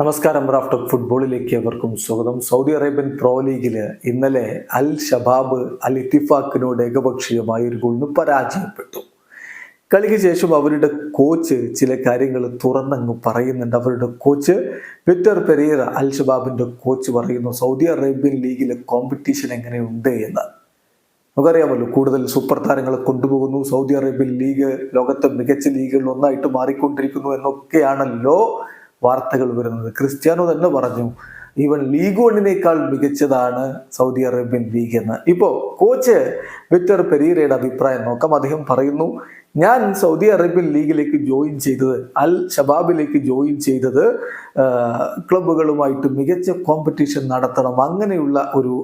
നമസ്കാരം റാഫ്റ്റ് ഫുട്ബോളിലേക്ക് അവർക്കും സ്വാഗതം. സൗദി അറേബ്യൻ പ്രോ ലീഗിൽ ഇന്നലെ അൽ ഷബാബ് അൽ ഇത്തിഫാക്കിനോട് ഏകപക്ഷീയമായ ഒരു ഗോളിന് പരാജയപ്പെട്ടു. കളിക്ക് ശേഷം അവരുടെ കോച്ച് ചില കാര്യങ്ങൾ തുറന്നങ്ങ് പറയുന്നുണ്ട്. അവരുടെ കോച്ച് വിക്ടർ പെരീറ അൽ ഷബാബിന്റെ കോച്ച് പറയുന്നു സൗദി അറേബ്യൻ ലീഗിലെ കോമ്പറ്റീഷൻ എങ്ങനെയുണ്ട് എന്ന്? നമുക്കറിയാമല്ലോ കൂടുതൽ സൂപ്പർ താരങ്ങളെ കൊണ്ടുപോകുന്നു. സൗദി അറേബ്യൻ ലീഗ് ലോകത്തെ മികച്ച ലീഗുകളിൽ ഒന്നായിട്ട് മാറിക്കൊണ്ടിരിക്കുന്നു എന്നൊക്കെയാണല്ലോ വാർത്തകൾ വരുന്നത്. ക്രിസ്ത്യാനോ തന്നെ പറഞ്ഞു ഈവൻ ലീഗ് വണ്ണിനേക്കാൾ മികച്ചതാണ് സൗദി അറേബ്യൻ ലീഗ് എന്ന്. ഇപ്പോൾ കോച്ച് വിക്ടർ പെരീരയുടെ അഭിപ്രായം നോക്കാം. അദ്ദേഹം പറയുന്നു ഞാൻ സൗദി അറേബ്യൻ ലീഗിലേക്ക് ജോയിൻ ചെയ്തത് അൽ ഷബാബിലേക്ക് ജോയിൻ ചെയ്തത് ക്ലബുകളുമായിട്ട് മികച്ച കോമ്പറ്റീഷൻ നടത്തണം അങ്ങനെയുള്ള ഒരു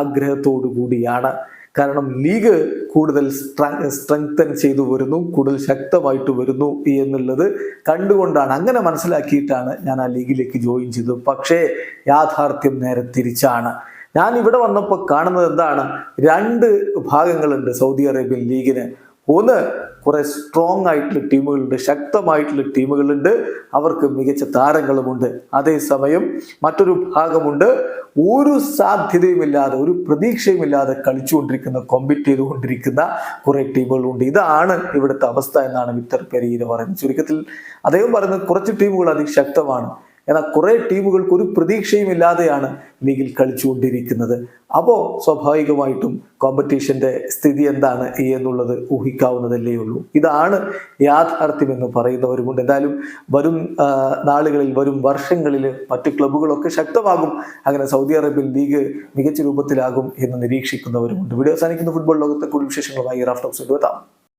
ആഗ്രഹത്തോടു കൂടിയാണ് കാരണം ലീഗ് കൂടുതൽ സ്ട്രെങ്തൻ ചെയ്തു വരുന്നു കൂടുതൽ ശക്തമായിട്ട് വരുന്നു എന്നുള്ളത് കണ്ടുകൊണ്ടാണ്. അങ്ങനെ മനസ്സിലാക്കിയിട്ടാണ് ഞാൻ ആ ലീഗിലേക്ക് ജോയിൻ ചെയ്തത്. പക്ഷേ യാഥാർത്ഥ്യം നേരെ തിരിച്ചാണ്. ഞാൻ ഇവിടെ വന്നപ്പോൾ കാണുന്നത് എന്താണ്? രണ്ട് ഭാഗങ്ങളുണ്ട് സൗദി അറേബ്യൻ ലീഗിന്. ഒന്ന് കുറെ സ്ട്രോങ് ആയിട്ടുള്ള ടീമുകളുണ്ട് ശക്തമായിട്ടുള്ള ടീമുകളുണ്ട്. അവർക്ക് മികച്ച താരങ്ങളുമുണ്ട്. അതേസമയം മറ്റൊരു ഭാഗമുണ്ട്. ഒരു സാധ്യതയുമില്ലാതെ ഒരു പ്രതീക്ഷയുമില്ലാതെ കളിച്ചുകൊണ്ടിരിക്കുന്ന കോമ്പറ്റ് ചെയ്തുകൊണ്ടിരിക്കുന്ന കുറെ ടീമുകളുണ്ട്. ഇതാണ് ഇവിടുത്തെ അവസ്ഥ എന്നാണ് വിക്ടർ പെരീര പറയുന്നത്. ചുരുക്കത്തിൽ അദ്ദേഹം പറയുന്നത് കുറച്ച് ടീമുകൾ അതിശക്തമാണ് എന്നാൽ കുറേ ടീമുകൾക്ക് ഒരു പ്രതീക്ഷയും ഇല്ലാതെയാണ് ലീഗിൽ കളിച്ചുകൊണ്ടിരിക്കുന്നത്. അപ്പോൾ സ്വാഭാവികമായിട്ടും കോമ്പറ്റീഷന്റെ സ്ഥിതി എന്താണ് എന്നുള്ളത് ഊഹിക്കാവുന്നതല്ലേ ഉള്ളൂ. ഇതാണ് യാഥാർത്ഥ്യം എന്ന് പറയുന്നവരുമുണ്ട്. എന്തായാലും വരും നാളുകളിൽ വരും വർഷങ്ങളിൽ മറ്റു ക്ലബ്ബുകളൊക്കെ ശക്തമാകും. അങ്ങനെ സൗദി അറേബ്യൻ ലീഗ് മികച്ച രൂപത്തിലാകും എന്ന് നിരീക്ഷിക്കുന്നവരുമുണ്ട്. വീഡിയോ അവസാനിക്കുന്ന. ഫുട്ബോൾ ലോകത്തെ കൂടുതൽ വിശേഷങ്ങളുമായി റാഫ്റ്റോക്സ് എത്താം.